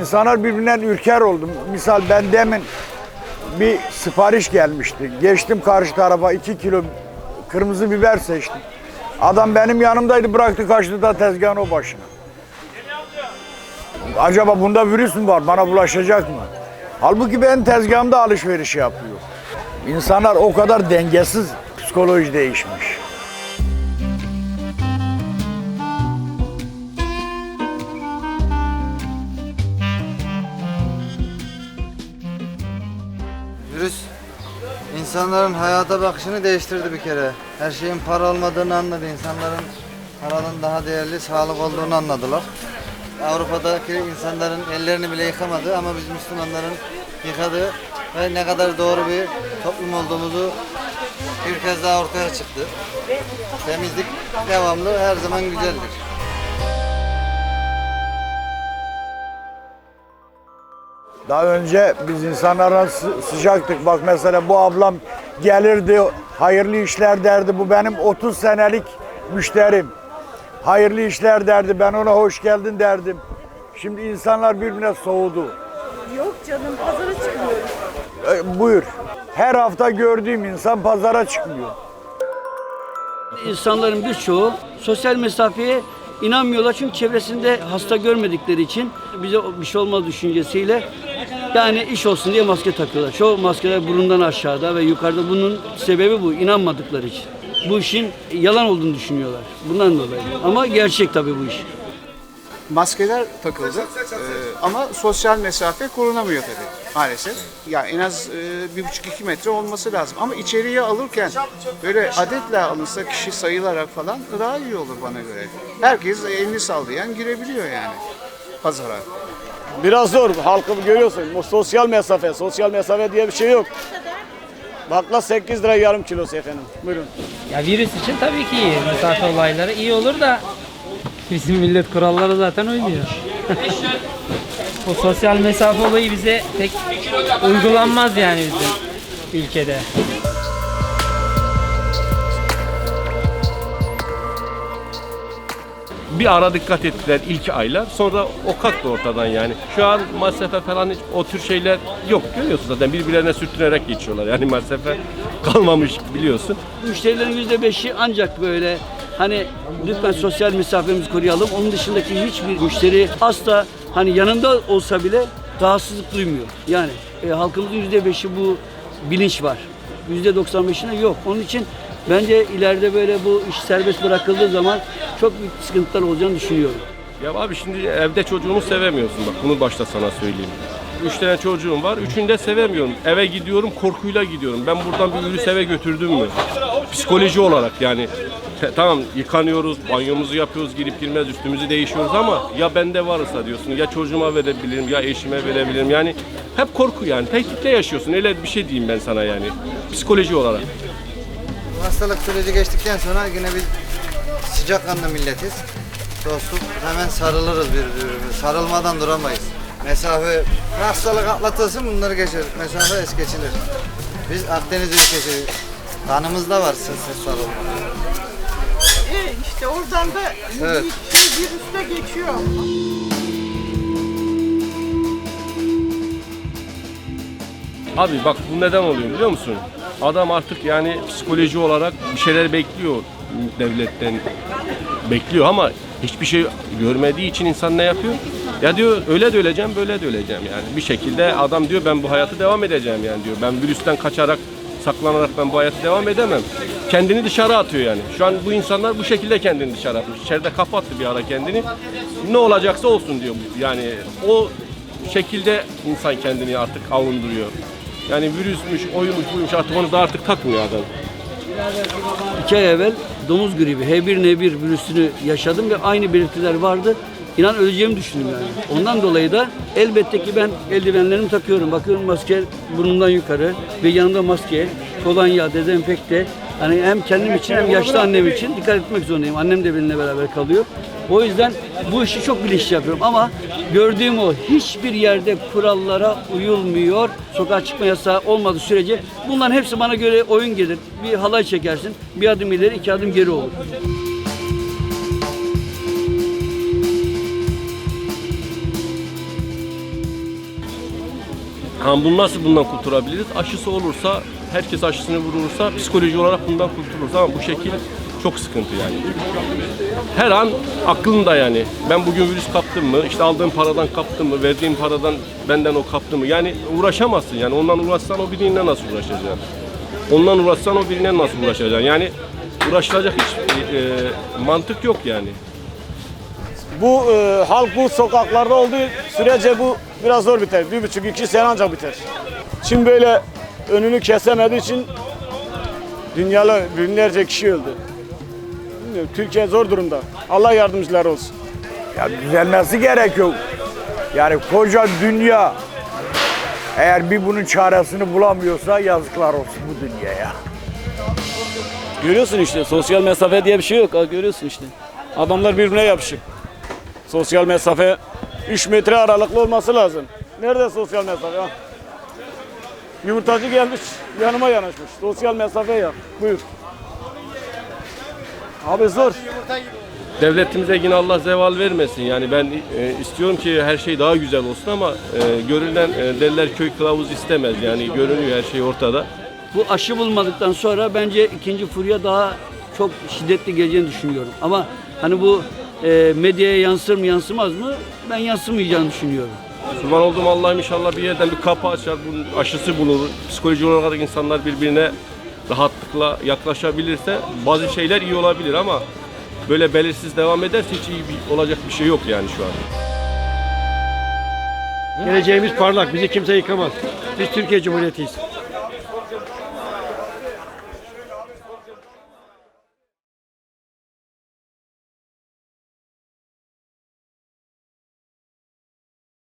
İnsanlar birbirinden ürker oldu. Misal ben demin bir sipariş gelmişti. Geçtim karşı tarafa 2 kilo kırmızı biber seçtim. Adam benim yanımdaydı bıraktı kaçtı da tezgahın o başına. Acaba bunda virüs mü var? Bana bulaşacak mı? Halbuki ben tezgahımda alışveriş yapıyor. İnsanlar o kadar dengesiz psikoloji değişmiş. İnsanların hayata bakışını değiştirdi bir kere. Her şeyin para olmadığını anladı. İnsanların paranın daha değerli sağlık olduğunu anladılar. Avrupa'daki insanların ellerini bile yıkamadı ama biz Müslümanların yıkadığı ve ne kadar doğru bir toplum olduğumuzu bir kez daha ortaya çıktı. Temizlik devamlı her zaman güzeldir. Daha önce biz insanlara sı- sıcaktık. Bak mesela bu ablam gelirdi, hayırlı işler derdi. Bu benim 30 senelik müşterim. Hayırlı işler derdi. Ben ona hoş geldin derdim. Şimdi insanlar birbirine soğudu. Yok canım pazara çıkmıyorum. E, buyur. Her hafta gördüğüm insan pazara çıkmıyor. İnsanların birçoğu sosyal mesafeye inanmıyorlar çünkü çevresinde hasta görmedikleri için bize bir şey olmaz düşüncesiyle yani iş olsun diye maske takıyorlar. Çoğu maskeler burundan aşağıda ve yukarıda bunun sebebi bu inanmadıkları için. Bu işin yalan olduğunu düşünüyorlar. Bundan dolayı. Ama gerçek tabii bu iş. maskeler takıldı Ee, ama sosyal mesafe korunamıyor tabii maalesef. Ya en az e, bir buçuk iki metre olması lazım. Ama içeriye alırken böyle adetle alınsa kişi sayılarak falan daha iyi olur bana göre. Herkes elini sallayan girebiliyor yani pazara. Biraz zor. Halkı görüyorsun. Sosyal mesafe. Sosyal mesafe diye bir şey yok. Bakla 8 lira yarım kilosu efendim. Buyurun. Ya virüs için tabii ki iyi. Mesafe olayları iyi olur da bizim millet kurallara zaten uymuyor. o sosyal mesafe olayı bize pek uygulanmaz yani bizim ülkede. Bir ara dikkat ettiler ilk aylar. Sonra o kalktı ortadan yani. Şu an masafe falan hiç o tür şeyler yok. Görüyorsun zaten birbirlerine sürtünerek geçiyorlar. Yani masafe kalmamış biliyorsun. Müşterilerin yüzde beşi ancak böyle hani lütfen sosyal mesafemizi koruyalım. Onun dışındaki hiçbir müşteri asla hani yanında olsa bile rahatsızlık duymuyor. Yani e, halkımızın yüzde beşi bu bilinç var. Yüzde doksan beşine yok. Onun için bence ileride böyle bu iş serbest bırakıldığı zaman çok büyük sıkıntılar olacağını düşünüyorum. Ya abi şimdi evde çocuğunu sevemiyorsun bak bunu başta sana söyleyeyim. Üç tane çocuğum var. Üçünü de sevemiyorum. Eve gidiyorum korkuyla gidiyorum. Ben buradan bir virüs eve götürdüm mü? Psikoloji olarak yani. Tamam yıkanıyoruz, banyomuzu yapıyoruz, girip girmez üstümüzü değişiyoruz ama ya bende varsa diyorsun, ya çocuğuma verebilirim, ya eşime verebilirim. Yani hep korku yani. Tehditle yaşıyorsun. Öyle bir şey diyeyim ben sana yani. Psikoloji olarak. Bu hastalık süreci geçtikten sonra yine bir sıcakkanlı milletiz. Dostluk hemen sarılırız birbirimize. Sarılmadan duramayız. Mesafe, hastalık atlatılsın bunları geçer. Mesafe es geçilir. Biz Akdeniz ülkesi. Kanımızda var sınırsız sarılma. E işte oradan da Evet. bir şey virüs de geçiyor. Abi bak bu neden oluyor biliyor musun? Adam artık yani psikoloji olarak bir şeyler bekliyor devletten. Bekliyor ama hiçbir şey görmediği için insan ne yapıyor? Ya diyor öyle de öleceğim böyle de öleceğim yani. Bir şekilde adam diyor ben bu hayatı devam edeceğim yani diyor. Ben virüsten kaçarak saklanarak ben bu hayatı devam edemem. Kendini dışarı atıyor yani. Şu an bu insanlar bu şekilde kendini dışarı atmış. İçeride kapattı bir ara kendini. Ne olacaksa olsun diyor. Yani o şekilde insan kendini artık avunduruyor. Yani virüsmüş, oymuş, buymuş artık onu da artık takmıyor adam. İki ay evvel domuz gribi H1N1 virüsünü yaşadım ve aynı belirtiler vardı. İnan öleceğimi düşündüm yani. Ondan dolayı da elbette ki ben eldivenlerimi takıyorum. Bakıyorum maske burnumdan yukarı ve yanımda maske, kolonya, dezenfekte. Hani hem kendim için hem yaşlı annem için dikkat etmek zorundayım. Annem de benimle beraber kalıyor. O yüzden bu işi çok bilinçli yapıyorum ama gördüğüm o hiçbir yerde kurallara uyulmuyor. Sokağa çıkma yasağı olmadığı sürece bunların hepsi bana göre oyun gelir. Bir halay çekersin, bir adım ileri, iki adım geri olur. Ha, bunu nasıl bundan kurtulabiliriz? Aşısı olursa, herkes aşısını vurursa psikoloji olarak bundan kurtuluruz ama bu şekil çok sıkıntı yani. Her an aklında yani. Ben bugün virüs kaptım mı? İşte aldığım paradan kaptım mı? Verdiğim paradan benden o kaptı mı? Yani uğraşamazsın yani. Ondan uğraşsan o biriyle nasıl uğraşacaksın? Ondan uğraşsan o birine nasıl uğraşacaksın? Yani uğraşılacak hiç e, mantık yok yani. Bu e, halk bu sokaklarda olduğu sürece bu biraz zor biter. Bir buçuk iki sene ancak biter. Şimdi böyle önünü kesemediği için dünyada binlerce kişi öldü. Türkiye zor durumda. Allah yardımcıları olsun. Ya düzelmesi gerekiyor. Yani koca dünya eğer bir bunun çaresini bulamıyorsa yazıklar olsun bu dünyaya. Görüyorsun işte sosyal mesafe diye bir şey yok. Ha, Görüyorsun işte. Adamlar birbirine yapışık. Sosyal mesafe 3 metre aralıklı olması lazım. Nerede sosyal mesafe? Ha? Yumurtacı gelmiş yanıma yanaşmış. Sosyal mesafe yap. Buyur. Abi zor. Devletimize yine Allah zeval vermesin. Yani ben e, istiyorum ki her şey daha güzel olsun ama e, görülen e, derler köy kılavuz istemez. Yani görünüyor her şey ortada. Bu aşı bulmadıktan sonra bence ikinci furya daha çok şiddetli geleceğini düşünüyorum. Ama hani bu e, medyaya yansır mı yansımaz mı? Ben yansımayacağını düşünüyorum. Kurban olduğum Allah'ım inşallah bir yerden bir kapı açar, bunun aşısı bulunur. Psikoloji olarak insanlar birbirine rahatlıkla yaklaşabilirse bazı şeyler iyi olabilir ama böyle belirsiz devam ederse hiç iyi bir, olacak bir şey yok yani şu an. Geleceğimiz parlak, bizi kimse yıkamaz. Biz Türkiye Cumhuriyetiyiz.